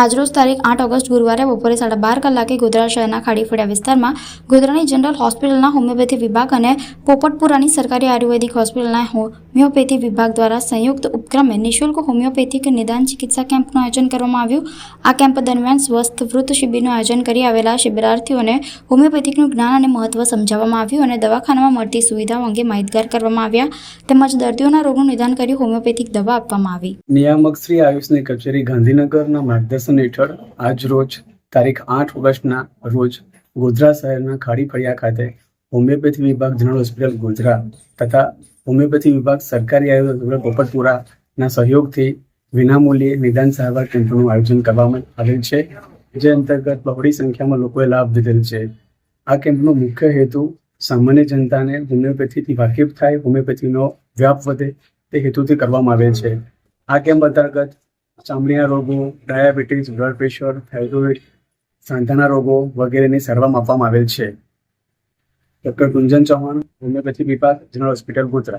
આજરોજ તારીખ આઠ ઓગસ્ટ ગુરુવારે બપોરે સાડા બાર કલાકે ગોધરા શહેરના ખાડીફળિયા વિસ્તારમાં ગોધરાની જનરલ હોસ્પિટલના હોમિયોપેથી વિભાગ અને પોપટપુરાની સરકારી આયુર્વેદિક હોસ્પિટલના હોમિયોપેથી વિભાગ દ્વારા સંયુક્ત ઉપક્રમે નિઃશુલ્ક હોમિયોપેથિક નિદાન ચિકિત્સા કેમ્પનું આયોજન કરવામાં આવ્યું. આ કેમ્પ દરમિયાન સ્વસ્થ વૃત્ત શિબિરનું આયોજન કરી આવેલા શિબિરાર્થીઓને હોમિયોપેથિકનું જ્ઞાન અને મહત્વ સમજાવવામાં આવ્યું અને દવાખાનામાં મળતી સુવિધાઓ અંગે માહિતગાર કરવામાં આવ્યા. તેમજ દર્દીઓના રોગનું નિદાન કરી હોમિયોપેથિક દવા આપવામાં આવી. નિયામક શ્રી આયુષની કચેરી ગાંધીનગરના માર્ગદર્શન હેઠળ આજરોજ તારીખ આઠ ઓગસ્ટના રોજ ગોધરા શહેરના ખાડી ફળિયા ખાતે હોમિયોપેથી વિભાગ જનરલ હોસ્પિટલ ગોધરા તથા હોમિયોપેથી વિભાગ સરકારી આયુર્વેદ પોપટપુરાના સહયોગથી વિનામૂલ્યે નિદાન સારવાર કેમ્પનું આયોજન કરવામાં આવેલ છે, જે અંતર્ગત બહોળી સંખ્યામાં લોકોએ લાભ લીધેલ છે. આ કેમ્પનો મુખ્ય હેતુ સામાન્ય જનતાને હોમિયોપેથીથી વાકેફ થાય, હોમિયોપેથીનો વ્યાપ વધે તે હેતુથી કરવામાં આવે છે. આ કેમ્પ અંતર્ગત ચામડીના રોગો, ડાયાબિટીસ બ્લડ પ્રેશર થાઇરોઇડ સાંધાના રોગો વગેરેની સારવાર આપવામાં આવેલ છે. ડૉક્ટર ગુંજન ચૌહાણ હોમિયોપેથી વિભાગ જનરલ હોસ્પિટલ ગોધરા.